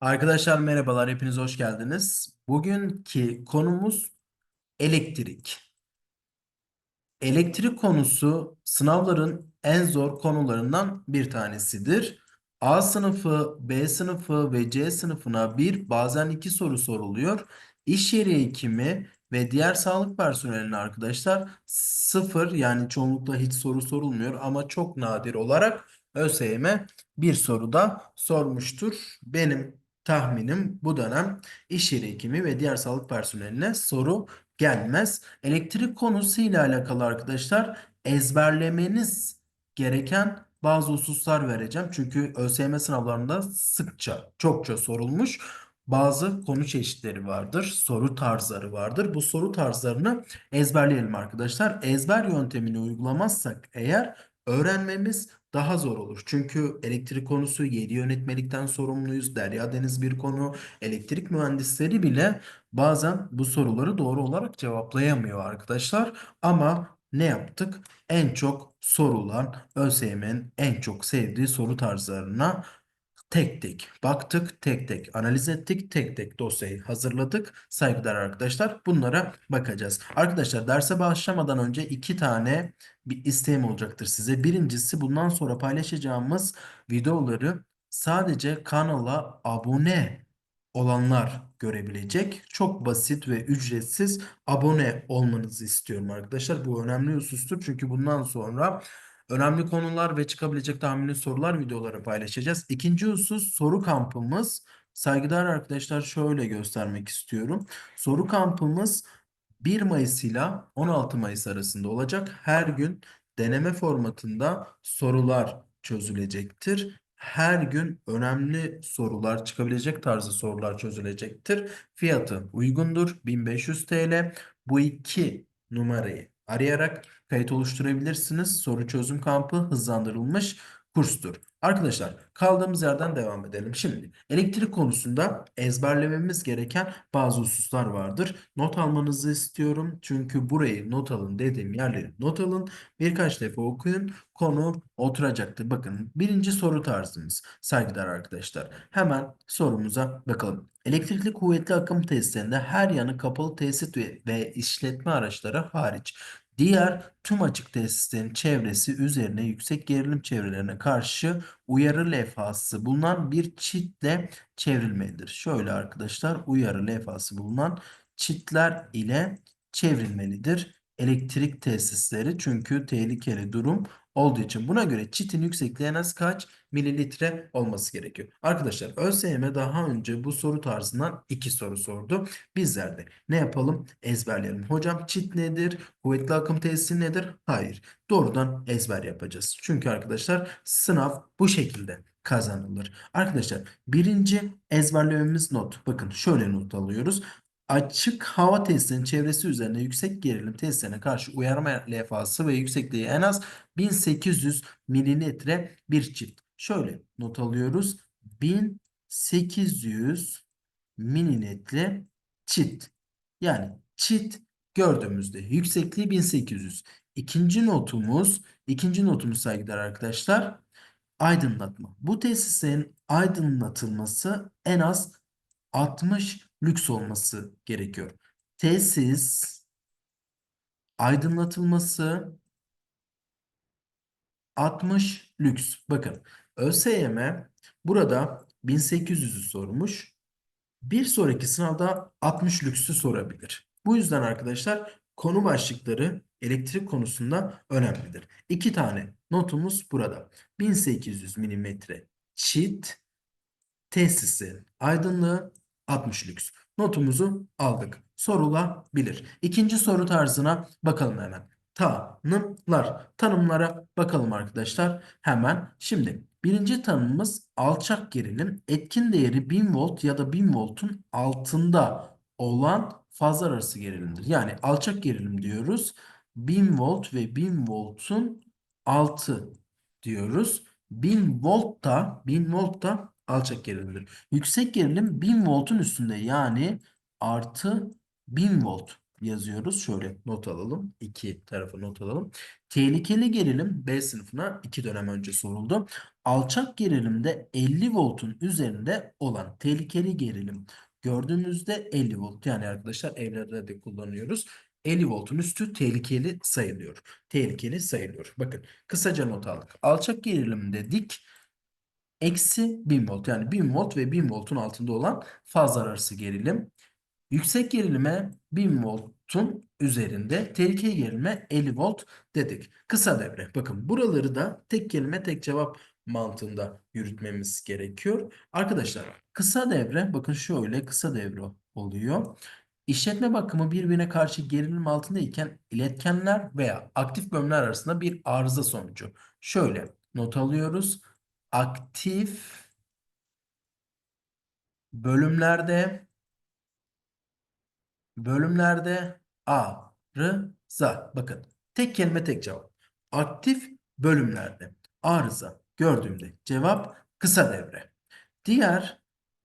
Arkadaşlar merhabalar, hepiniz hoş geldiniz. Bugünkü konumuz elektrik. Elektrik konusu sınavların en zor konularından bir tanesidir. A sınıfı, B sınıfı ve C sınıfına bir bazen iki soru soruluyor. İş yeri hekimi ve diğer sağlık personeline arkadaşlar sıfır yani çoğunlukla hiç soru sorulmuyor ama çok nadir olarak ÖSYM bir soru da sormuştur. Benim tahminim bu dönem iş yeri hekimi ve diğer sağlık personeline soru gelmez. Elektrik konusuyla alakalı arkadaşlar ezberlemeniz gereken bazı hususlar vereceğim. Çünkü ÖSYM sınavlarında sıkça, çokça sorulmuş bazı konu çeşitleri vardır, soru tarzları vardır. Bu soru tarzlarını ezberleyelim arkadaşlar. Ezber yöntemini uygulamazsak eğer öğrenmemiz daha zor olur. Çünkü elektrik konusu 7 yönetmelikten sorumluyuz. Derya Deniz bir konu. Elektrik mühendisleri bile bazen bu soruları doğru olarak cevaplayamıyor arkadaşlar. Ama ne yaptık? En çok sorulan ÖSYM'nin en çok sevdiği soru tarzlarına tek tek baktık, tek tek analiz ettik, tek tek dosyayı hazırladık. Saygıdeğer arkadaşlar bunlara bakacağız. Arkadaşlar derse başlamadan önce iki tane bir isteğim olacaktır size. Birincisi bundan sonra paylaşacağımız videoları sadece kanala abone olanlar görebilecek. Çok basit ve ücretsiz abone olmanızı istiyorum arkadaşlar. Bu önemli husustur. Çünkü bundan sonra önemli konular ve çıkabilecek tahmini sorular videoları paylaşacağız. İkinci husus soru kampımız. Saygıdeğer arkadaşlar şöyle göstermek istiyorum. Soru kampımız 1 Mayıs ile 16 Mayıs arasında olacak. Her gün deneme formatında sorular çözülecektir. Her gün önemli sorular çıkabilecek tarzı sorular çözülecektir. Fiyatı uygundur. 1500 TL. Bu iki numarayı arayarak kayıt oluşturabilirsiniz. Soru çözüm kampı hızlandırılmış kurstur. Arkadaşlar kaldığımız yerden devam edelim. Şimdi elektrik konusunda ezberlememiz gereken bazı hususlar vardır. Not almanızı istiyorum. Çünkü burayı not alın dediğim yerleri not alın. Birkaç defa okuyun. Konu oturacaktır. Bakın birinci soru tarzımız. Saygıdeğer arkadaşlar. Hemen sorumuza bakalım. Elektrikli kuvvetli akım testlerinde her yanı kapalı tesis ve işletme araçları hariç Diğer tüm açık tesislerin çevresi üzerine yüksek gerilim çevrelerine karşı uyarı levhası bulunan bir çitle çevrilmelidir. Şöyle arkadaşlar uyarı levhası bulunan çitler ile çevrilmelidir. Elektrik tesisleri çünkü tehlikeli durum olduğu için buna göre çitin yüksekliği en az kaç mililitre olması gerekiyor. Arkadaşlar ÖSYM daha önce bu soru tarzından iki soru sordu. Bizler de ne yapalım? Ezberleyelim. Hocam çit nedir? Kuvvetli akım tesisi nedir? Hayır. Doğrudan ezber yapacağız. Çünkü arkadaşlar sınav bu şekilde kazanılır. Arkadaşlar birinci ezberlememiz not. Bakın şöyle not alıyoruz. Açık hava testinin çevresi üzerine yüksek gerilim testlerine karşı uyarma levhası ve yüksekliği en az 1800 mililitre bir çift. Şöyle not alıyoruz. 1800 mililitre çift. Yani çift gördüğümüzde yüksekliği 1800. İkinci notumuz, ikinci notumuz saygıdeğer arkadaşlar. Aydınlatma. Bu tesislerin aydınlatılması en az 60 lüks olması gerekiyor. Tesis aydınlatılması 60 lüks. Bakın ÖSYM burada 1800'ü sormuş. Bir sonraki sınavda 60 lüksü sorabilir. Bu yüzden arkadaşlar konu başlıkları elektrik konusunda önemlidir. İki tane notumuz burada. 1800 milimetre çit tesisi aydınlığı 60 lüks. Notumuzu aldık. Sorulabilir. İkinci soru tarzına bakalım hemen. Tanımlar. Tanımlara bakalım arkadaşlar. Hemen. Şimdi birinci tanımımız alçak gerilim. Etkin değeri 1000 volt ya da 1000 voltun altında olan fazlar arası gerilimdir. Yani alçak gerilim diyoruz. 1000 volt ve 1000 voltun altı diyoruz. 1000 volt da 1000 volt da alçak gerilimdir. Yüksek gerilim 1000 voltun üstünde yani artı 1000 volt yazıyoruz. Şöyle not alalım. İki tarafı not alalım. Tehlikeli gerilim B sınıfına iki dönem önce soruldu. Alçak gerilimde 50 voltun üzerinde olan tehlikeli gerilim gördüğünüzde 50 volt yani arkadaşlar evlerde de kullanıyoruz. 50 voltun üstü tehlikeli sayılıyor. Tehlikeli sayılıyor. Bakın kısaca not aldık. Alçak gerilim dedik. Eksi 1000 volt yani 1000 volt ve 1000 voltun altında olan fazlar arası gerilim. Yüksek gerilime 1000 voltun üzerinde, tehlikeli gerilime 50 volt dedik. Kısa devre. Bakın buraları da tek kelime tek cevap mantığında yürütmemiz gerekiyor. Arkadaşlar kısa devre bakın şöyle kısa devre oluyor. İşletme bakımı birbirine karşı gerilim altındayken iletkenler veya aktif bölümler arasında bir arıza sonucu. Şöyle not alıyoruz. Aktif bölümlerde bölümlerde arıza. Bakın tek kelime tek cevap. Aktif bölümlerde arıza gördüğümde cevap kısa devre. Diğer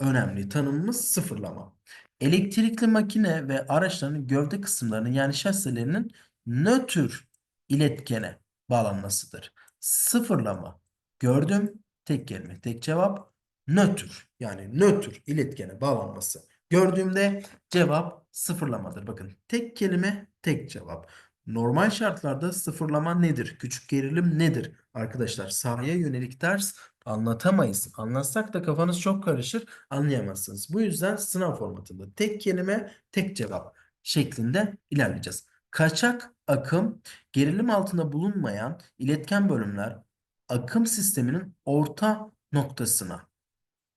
önemli tanımımız sıfırlama. Elektrikli makine ve araçların gövde kısımlarının yani şasilerinin nötr iletkene bağlanmasıdır. Sıfırlama gördüm tek kelime tek cevap nötr yani nötr iletkene bağlanması. Gördüğümde cevap sıfırlamadır. Bakın tek kelime tek cevap. Normal şartlarda sıfırlama nedir? Küçük gerilim nedir? Arkadaşlar sahaya yönelik ders anlatamayız. Anlatsak da kafanız çok karışır, anlayamazsınız. Bu yüzden sınav formatında tek kelime, tek cevap şeklinde ilerleyeceğiz. Kaçak akım, gerilim altında bulunmayan iletken bölümler akım sisteminin orta noktasına.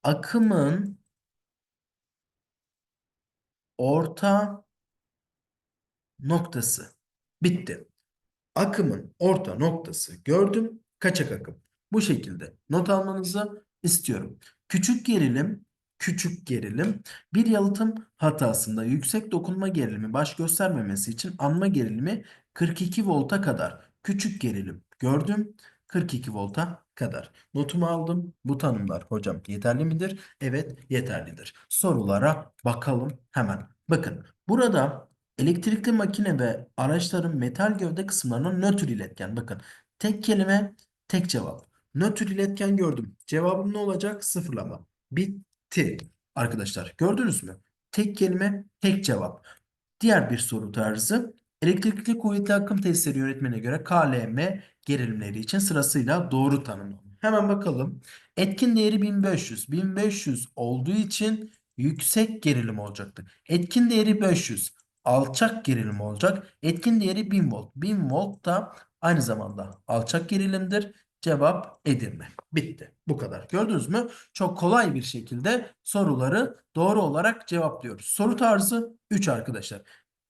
Akımın orta noktası. Bitti. Akımın orta noktası gördüm. Kaçak akım. Bu şekilde not almanızı istiyorum. Küçük gerilim, küçük gerilim bir yalıtım hatasında yüksek dokunma gerilimi baş göstermemesi için anma gerilimi 42 volta kadar. Küçük gerilim gördüm. 42 volta kadar. Notumu aldım. Bu tanımlar hocam yeterli midir? Evet yeterlidir. Sorulara bakalım hemen. Bakın burada elektrikli makine ve araçların metal gövde kısımlarına nötr iletken. Bakın tek kelime tek cevap. Nötr iletken gördüm. Cevabım ne olacak? Sıfırlama. Bitti. Arkadaşlar gördünüz mü? Tek kelime tek cevap. Diğer bir soru tarzı. Elektrikli kuvvetli akım testleri yönetmene göre KLM gerilimleri için sırasıyla doğru tanımlanıyor. Hemen bakalım. Etkin değeri 1500. 1500 olduğu için yüksek gerilim olacaktı. Etkin değeri 500. Alçak gerilim olacak. Etkin değeri 1000 volt. 1000 volt da aynı zamanda alçak gerilimdir. Cevap Edirne. Bitti. Bu kadar. Gördünüz mü? Çok kolay bir şekilde soruları doğru olarak cevaplıyoruz. Soru tarzı 3 arkadaşlar.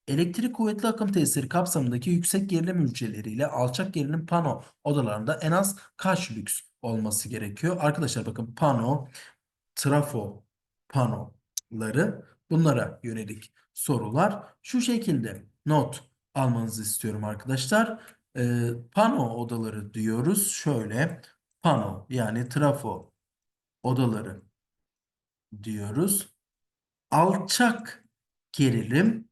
Elektrik kuvvetli akım tesiri kapsamındaki yüksek gerilim ülkeleriyle alçak gerilim pano odalarında en az kaç lüks olması gerekiyor? Arkadaşlar bakın pano, trafo panoları bunlara yönelik sorular. Şu şekilde not almanızı istiyorum arkadaşlar. Ee, pano odaları diyoruz. Şöyle pano yani trafo odaları diyoruz. Alçak gerilim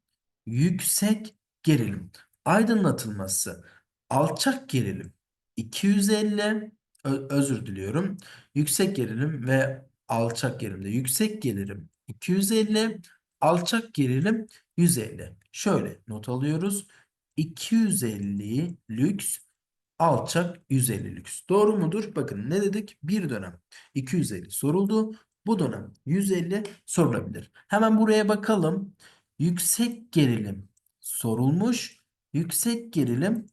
yüksek gerilim. Aydınlatılması alçak gerilim 250 ö- özür diliyorum. Yüksek gerilim ve alçak gerilimde yüksek gerilim 250 alçak gerilim 150. Şöyle not alıyoruz. 250 lüks alçak 150 lüks. Doğru mudur? Bakın ne dedik? Bir dönem 250 soruldu. Bu dönem 150 sorulabilir. Hemen buraya bakalım. Yüksek gerilim sorulmuş. Yüksek gerilim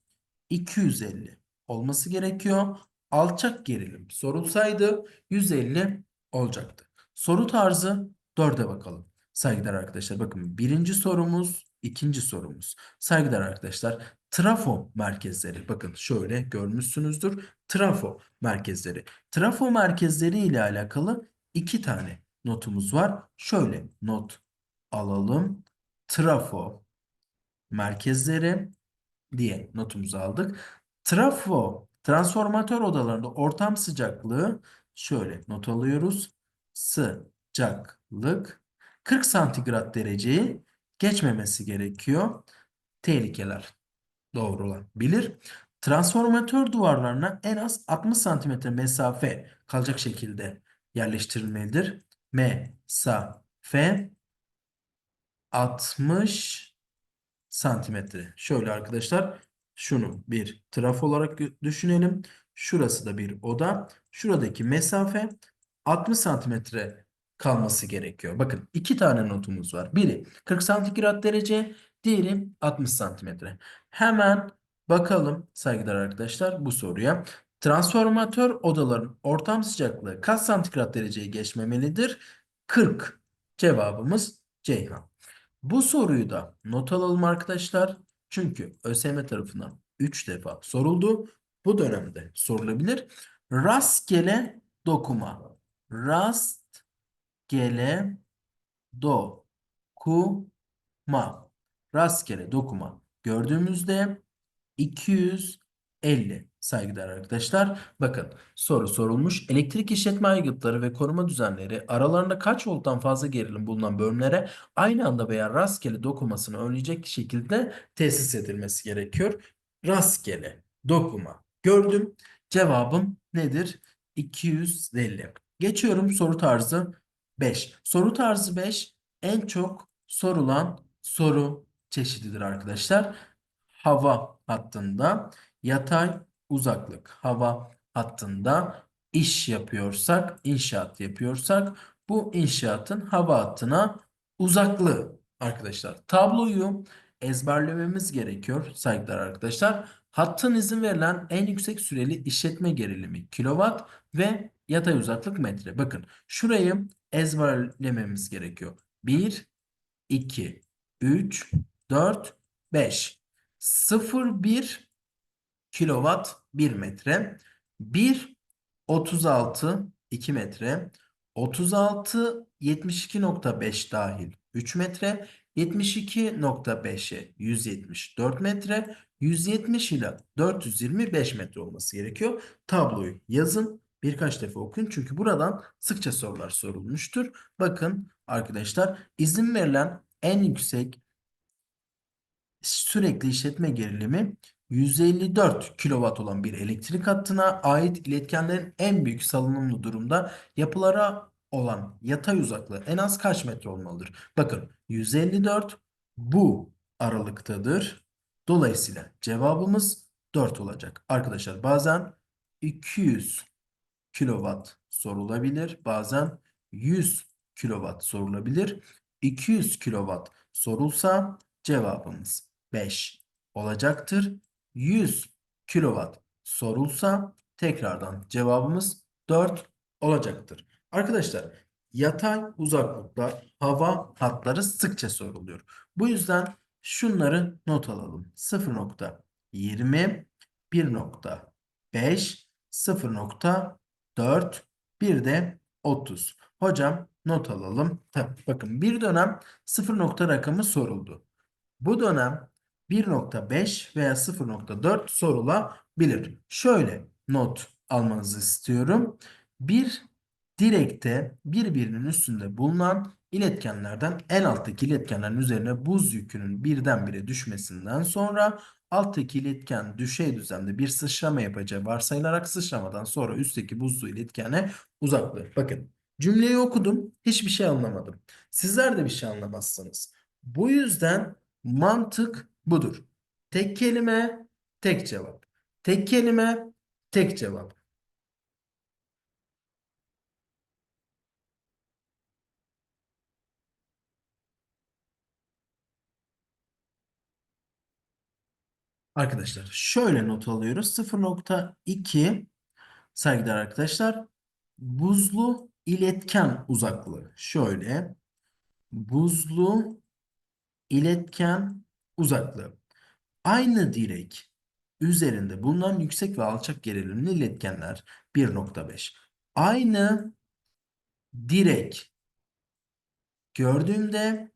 250 olması gerekiyor. Alçak gerilim sorulsaydı 150 olacaktı. Soru tarzı 4'e bakalım. Saygıdeğer arkadaşlar bakın birinci sorumuz, ikinci sorumuz. Saygıdeğer arkadaşlar trafo merkezleri bakın şöyle görmüşsünüzdür. Trafo merkezleri. Trafo merkezleri ile alakalı iki tane notumuz var. Şöyle not alalım trafo merkezleri diye notumuzu aldık. Trafo transformatör odalarında ortam sıcaklığı şöyle not alıyoruz. Sıcaklık 40 santigrat dereceyi geçmemesi gerekiyor. Tehlikeler doğrulabilir. Transformatör duvarlarına en az 60 santimetre mesafe kalacak şekilde yerleştirilmelidir. Mesafe 60 santimetre. Şöyle arkadaşlar şunu bir trafo olarak düşünelim. Şurası da bir oda. Şuradaki mesafe 60 santimetre kalması gerekiyor. Bakın iki tane notumuz var. Biri 40 santigrat derece, diğeri 60 santimetre. Hemen bakalım saygıdeğer arkadaşlar bu soruya. Transformatör odaların ortam sıcaklığı kaç santigrat dereceye geçmemelidir? 40. Cevabımız Ceyhan. Bu soruyu da not alalım arkadaşlar. Çünkü ÖSYM tarafından 3 defa soruldu. Bu dönemde sorulabilir. Rastgele dokuma. Rastgele dokuma. Rastgele dokuma. Gördüğümüzde 250 saygıdeğer arkadaşlar. Bakın soru sorulmuş. Elektrik işletme aygıtları ve koruma düzenleri aralarında kaç volttan fazla gerilim bulunan bölümlere aynı anda veya rastgele dokunmasını önleyecek şekilde tesis edilmesi gerekiyor. Rastgele dokuma. Gördüm. Cevabım nedir? 250. Geçiyorum soru tarzı 5. Soru tarzı 5 en çok sorulan soru çeşididir arkadaşlar. Hava hattında yatay uzaklık. Hava hattında iş yapıyorsak, inşaat yapıyorsak bu inşaatın hava hattına uzaklığı arkadaşlar. Tabloyu ezberlememiz gerekiyor saygıdeğer arkadaşlar. Hattın izin verilen en yüksek süreli işletme gerilimi kilowatt ve yatay uzaklık metre. Bakın şurayı ezberlememiz gerekiyor. 1, 2, 3, 4, 5. 0,1 kilowatt 1 metre. 1, 36, 2 metre. 36, 72.5 dahil 3 metre. 72.5'e 174 metre. 170 ile 425 metre olması gerekiyor. Tabloyu yazın. Birkaç defa okuyun. Çünkü buradan sıkça sorular sorulmuştur. Bakın arkadaşlar izin verilen en yüksek sürekli işletme gerilimi 154 kW olan bir elektrik hattına ait iletkenlerin en büyük salınımlı durumda yapılara olan yatay uzaklığı en az kaç metre olmalıdır? Bakın 154 bu aralıktadır. Dolayısıyla cevabımız 4 olacak. Arkadaşlar bazen 200 kilowatt sorulabilir. Bazen 100 kilowatt sorulabilir. 200 kilowatt sorulsa cevabımız 5 olacaktır. 100 kilowatt sorulsa tekrardan cevabımız 4 olacaktır. Arkadaşlar yatay uzaklıklar hava hatları sıkça soruluyor. Bu yüzden şunları not alalım. 0.20 1.5 0.4 bir de 30. Hocam not alalım. Bakın bir dönem 0 nokta rakamı soruldu. Bu dönem 1.5 veya 0.4 sorulabilir. Şöyle not almanızı istiyorum. Bir direkte birbirinin üstünde bulunan iletkenlerden en alttaki iletkenlerin üzerine buz yükünün birdenbire düşmesinden sonra alttaki iletken düşey düzlemde bir sıçrama yapacağı varsayılarak sıçramadan sonra üstteki buzlu iletkene uzaklığı. Bakın cümleyi okudum hiçbir şey anlamadım. Sizler de bir şey anlamazsınız. Bu yüzden mantık budur. Tek kelime tek cevap. Tek kelime tek cevap. Arkadaşlar şöyle not alıyoruz. 0.2 saygıdeğer arkadaşlar buzlu iletken uzaklığı. Şöyle buzlu iletken uzaklığı. Aynı direk üzerinde bulunan yüksek ve alçak gerilimli iletkenler 1.5. Aynı direk gördüğümde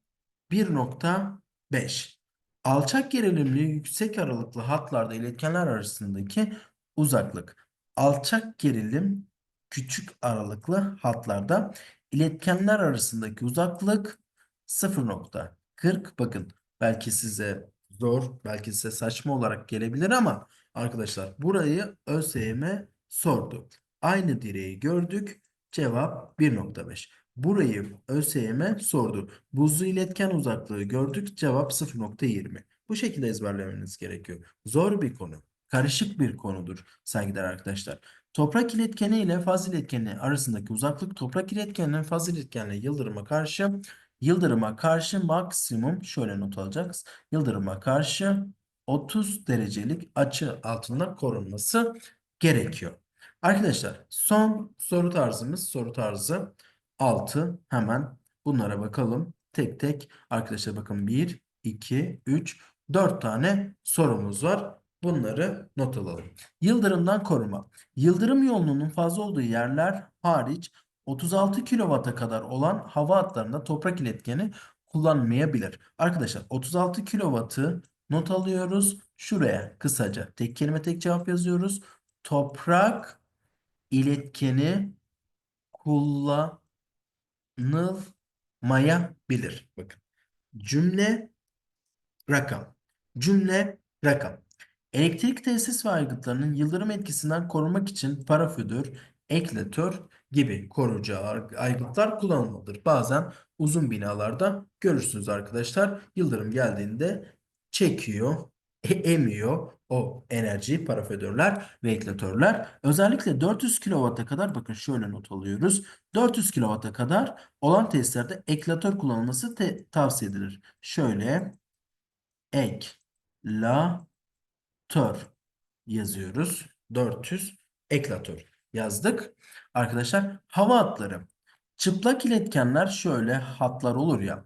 1.5. Alçak gerilimli yüksek aralıklı hatlarda iletkenler arasındaki uzaklık. Alçak gerilim küçük aralıklı hatlarda iletkenler arasındaki uzaklık 0.5. 40 bakın belki size zor belki size saçma olarak gelebilir ama arkadaşlar burayı ÖSYM sordu. Aynı direği gördük. Cevap 1.5. Burayı ÖSYM sordu. Buzlu iletken uzaklığı gördük. Cevap 0.20. Bu şekilde ezberlemeniz gerekiyor. Zor bir konu. Karışık bir konudur saygıdeğer arkadaşlar. Toprak iletkeni ile faz iletkeni arasındaki uzaklık toprak iletkeninin faz iletkenine yıldırıma karşı yıldırıma karşı maksimum şöyle not alacağız. Yıldırıma karşı 30 derecelik açı altında korunması gerekiyor. Arkadaşlar son soru tarzımız soru tarzı 6 hemen bunlara bakalım. Tek tek arkadaşlar bakın 1, 2, 3, 4 tane sorumuz var. Bunları not alalım. Yıldırımdan koruma. Yıldırım yoğunluğunun fazla olduğu yerler hariç 36 kW'a kadar olan hava hatlarında toprak iletkeni kullanmayabilir. Arkadaşlar 36 kW'ı not alıyoruz. Şuraya kısaca tek kelime tek cevap yazıyoruz. Toprak iletkeni kullanılmayabilir. Bakın cümle rakam. Cümle rakam. Elektrik tesis ve aygıtlarının yıldırım etkisinden korunmak için parafüdür, ekletör gibi koruyucu aygıtlar kullanılmalıdır. Bazen uzun binalarda görürsünüz arkadaşlar. Yıldırım geldiğinde çekiyor, e- emiyor o enerjiyi parafüdörler ve ekletörler. Özellikle 400 kW'a kadar bakın şöyle not alıyoruz. 400 kW'a kadar olan tesislerde ekletör kullanılması tavsiye edilir. Şöyle ek la tör yazıyoruz. 400 eklatör yazdık. Arkadaşlar hava hatları. Çıplak iletkenler şöyle hatlar olur ya.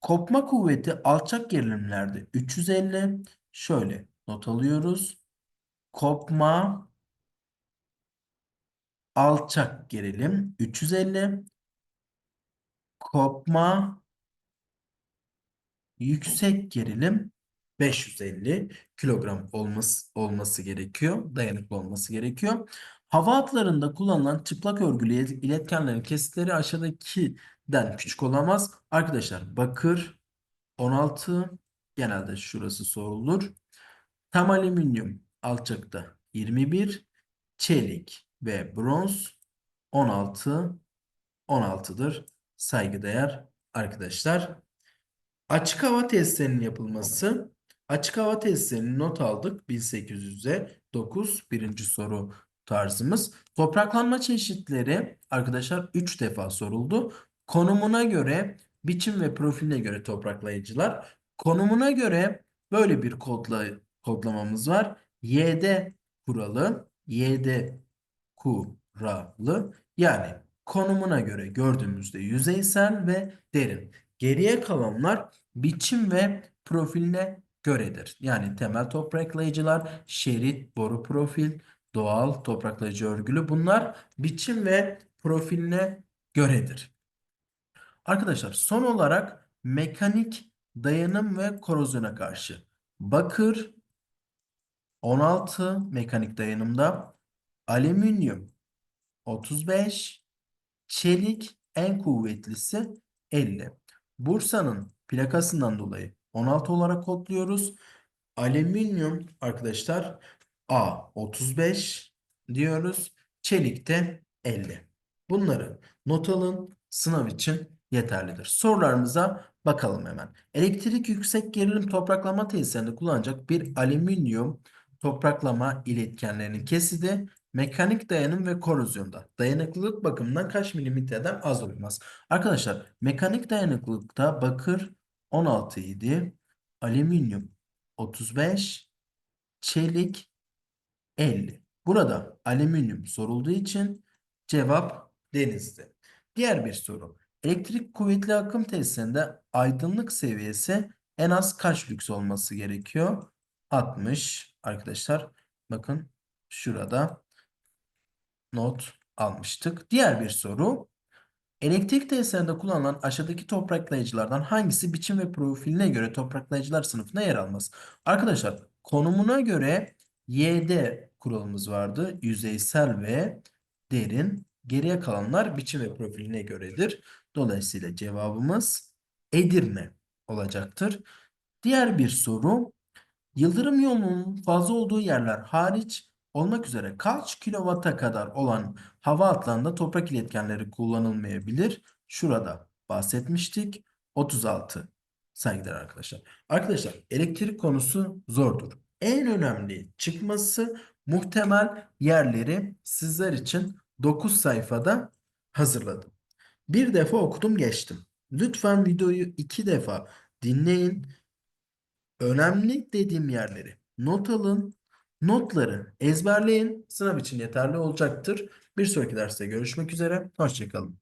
Kopma kuvveti alçak gerilimlerde 350. Şöyle not alıyoruz. Kopma alçak gerilim 350. Kopma yüksek gerilim 550 kilogram olması, olması gerekiyor. Dayanıklı olması gerekiyor. Hava hatlarında kullanılan çıplak örgülü iletkenlerin kesitleri aşağıdakinden küçük olamaz. Arkadaşlar bakır 16 genelde şurası sorulur. Tam alüminyum alçakta 21, çelik ve bronz 16 16'dır saygıdeğer arkadaşlar. Açık hava testlerinin yapılması. Açık hava testlerini not aldık. 1800'e 9 birinci soru tarzımız. Topraklanma çeşitleri arkadaşlar 3 defa soruldu. Konumuna göre biçim ve profiline göre topraklayıcılar. Konumuna göre böyle bir kodla, kodlamamız var. YD kuralı, YD kuralı yani konumuna göre gördüğümüzde yüzeysel ve derin. Geriye kalanlar biçim ve profiline göredir. Yani temel topraklayıcılar, şerit, boru profil, doğal topraklayıcı örgülü bunlar biçim ve profiline göredir. Arkadaşlar son olarak mekanik dayanım ve korozyona karşı. Bakır 16 mekanik dayanımda, alüminyum 35, çelik en kuvvetlisi 50. Bursa'nın plakasından dolayı 16 olarak kodluyoruz. Alüminyum arkadaşlar A35 diyoruz. Çelik de 50. Bunları not alın. Sınav için yeterlidir. Sorularımıza bakalım hemen. Elektrik yüksek gerilim topraklama tesislerinde kullanacak bir alüminyum topraklama iletkenlerinin kesidi mekanik dayanım ve korozyonda. Dayanıklılık bakımından kaç milimetreden az olmaz. Arkadaşlar mekanik dayanıklılıkta bakır 16 idi. Alüminyum 35. Çelik 50. Burada alüminyum sorulduğu için cevap denizdi. Diğer bir soru. Elektrik kuvvetli akım tesisinde aydınlık seviyesi en az kaç lüks olması gerekiyor? 60 arkadaşlar. Bakın şurada not almıştık. Diğer bir soru. Elektrik tesislerinde kullanılan aşağıdaki topraklayıcılardan hangisi biçim ve profiline göre topraklayıcılar sınıfına yer almaz? Arkadaşlar konumuna göre YD kuralımız vardı. Yüzeysel ve derin. Geriye kalanlar biçim ve profiline göredir. Dolayısıyla cevabımız Edirne olacaktır. Diğer bir soru. Yıldırım yoğunluğunun fazla olduğu yerler hariç olmak üzere kaç kilovata kadar olan hava hatlarında toprak iletkenleri kullanılmayabilir? Şurada bahsetmiştik. 36 saygıdeğer arkadaşlar. Arkadaşlar elektrik konusu zordur. En önemli çıkması muhtemel yerleri sizler için 9 sayfada hazırladım. Bir defa okudum geçtim. Lütfen videoyu iki defa dinleyin. Önemli dediğim yerleri not alın. Notları ezberleyin. Sınav için yeterli olacaktır. Bir sonraki derste görüşmek üzere. Hoşçakalın.